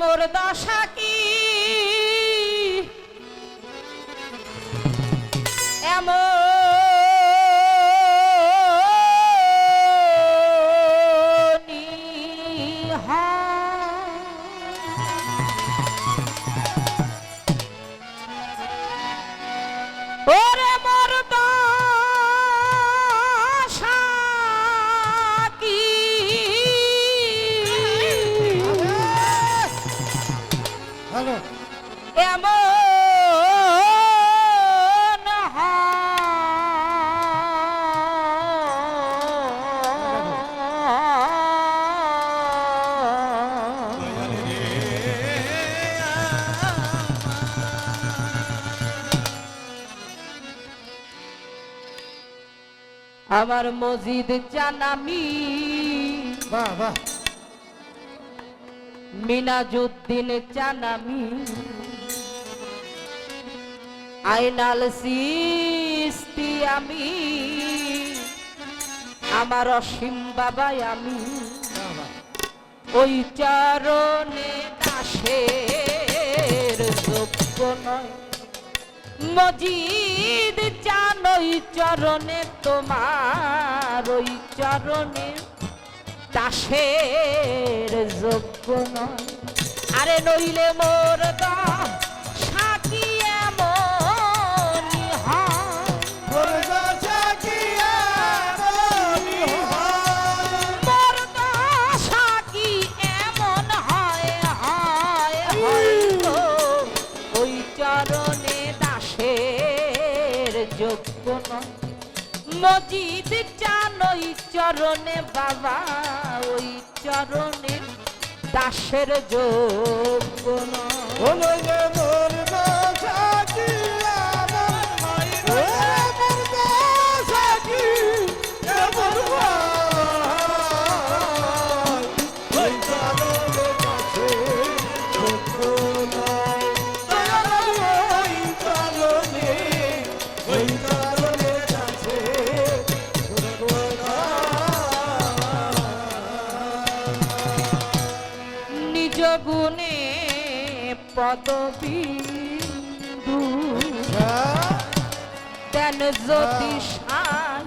মোর দশা কি? এমনই হ্যালো এমন আমার মসজিদ জানামি বাহ বাহ। মিনাজুদ্দিন চানামি। আইনাল সিস্তি আমি, আমার অসীম বাবাই আমি। ওই চরণে যোগ্য নয়। মজিদ ওই চরণে, তোমার ওই চরণে। দাসের যোগ্য নয় আরে নইলে মোর মজিদ চান ওই চরণে বাবা ওই চরণে দাসের যোগ্য পদবিন্দু নয় দেন জ্যোতি সান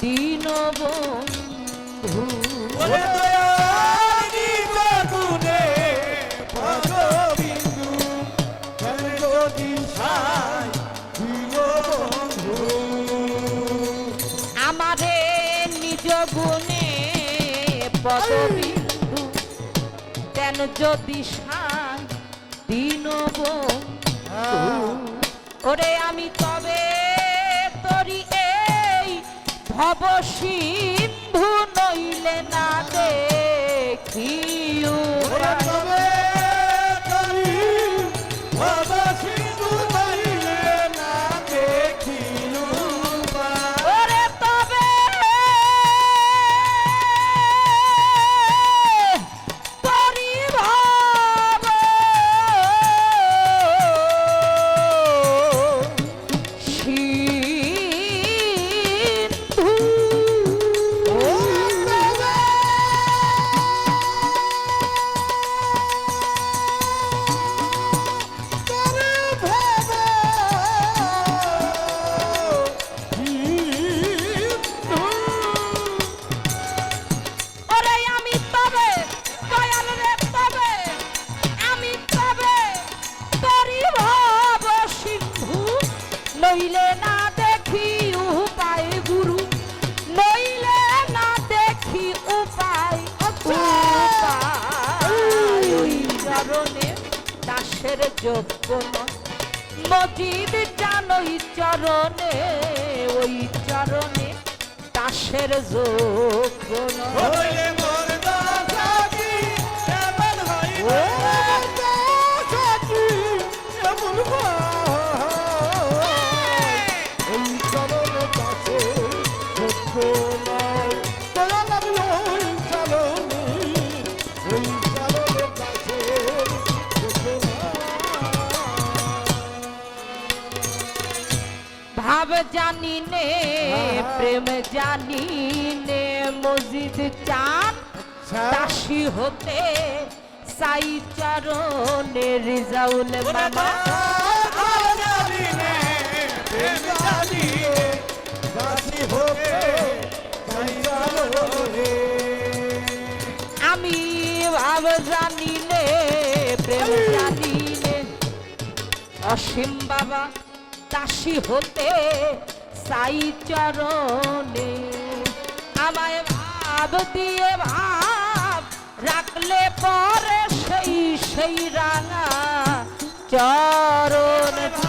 দিন বন্ধু? আমারে নিজ গুণে পদবিন্দু দেন যদি বন্ধু ওরে আমি তবে তরি এই ভব সিন্ধু নইলে না দেখিও। তবে নইলে না দেখি উপায় গুরু নইলে না দেখি উপায় চরণে দাসের যোগ্য মজিদ জানই চরণে ওই চরণে দাসের যোগ্য ভাব জানি নে প্রেম জানি নে মসজিদ চান। আচ্ছা। দাসী হতে সাই চরণে রিজাউল মামা অসীম বাবা, দাসী হতে সাই চরণে। আমায় ভাব দিয়ে ভাব, রাখলে পরে সেই সেই রাঙা চরণ।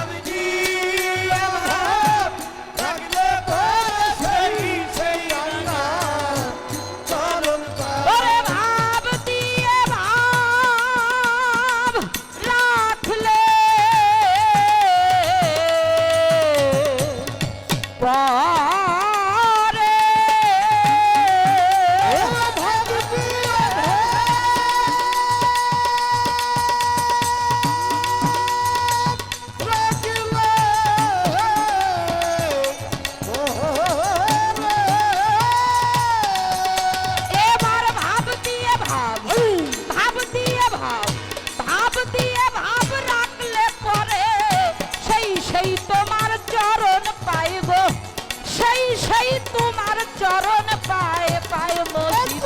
চরণ পায় পায় মসজিদ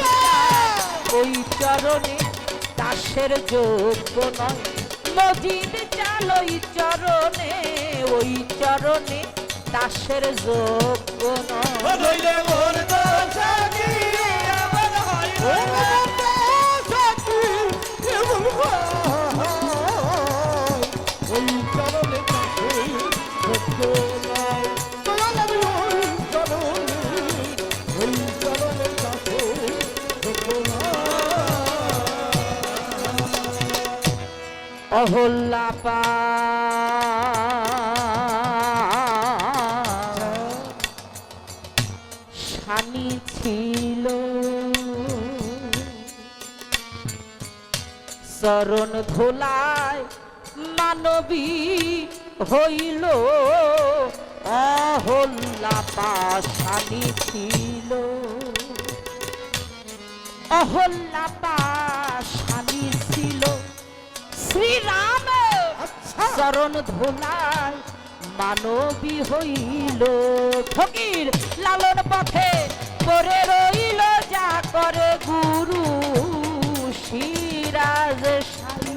ওই চরণে দাসের যোগ্য নয়। মজিদ চাল ওই চরণে ওই চরণে দাসের যোগ্য নয়। অহল্লা পা। শানি ছিল। চরণ ধোলায় মানবী হইল। অহল্লা পাশানি ছিল। অহল্লা ছিল শ্রীরাম। চরণ ধোলায় মানবী হইল ফকির। লালন পথে করে রইল যা করে গুরু সিরাজ সাই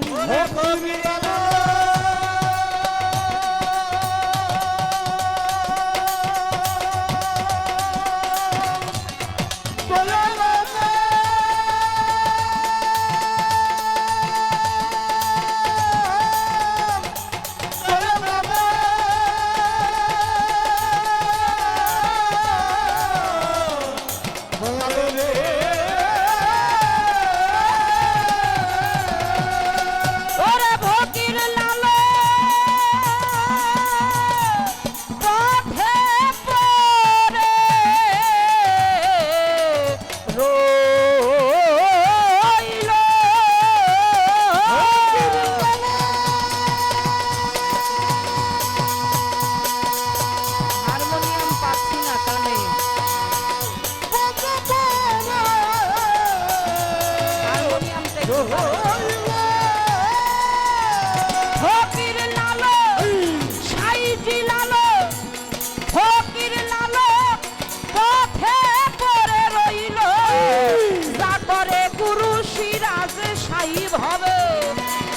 সাহিব হবে।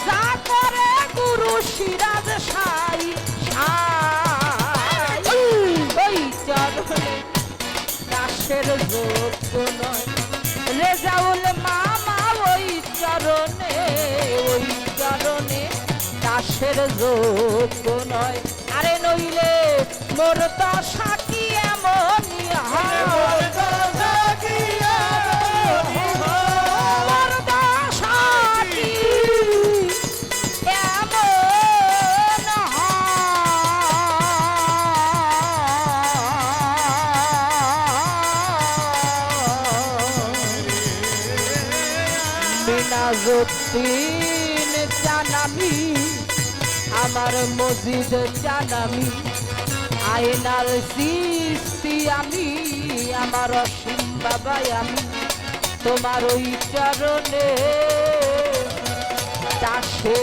যা করে গুরু সিরাজ সাই সাই। ওই চরণে দাসের যোগ্য নয়। রেজাউল মামা ওই চরণে ওই চরণে দাসের যোগ্য নয়। আরে নইলে মোর তো সাকি মিনাজুদ্দিন জানামি আমার মসজিদ জানামি আয়নার সৃষ্টি আমি, আমার অসীম বাবাই আমি, তোমার ওই চরণে চাষে।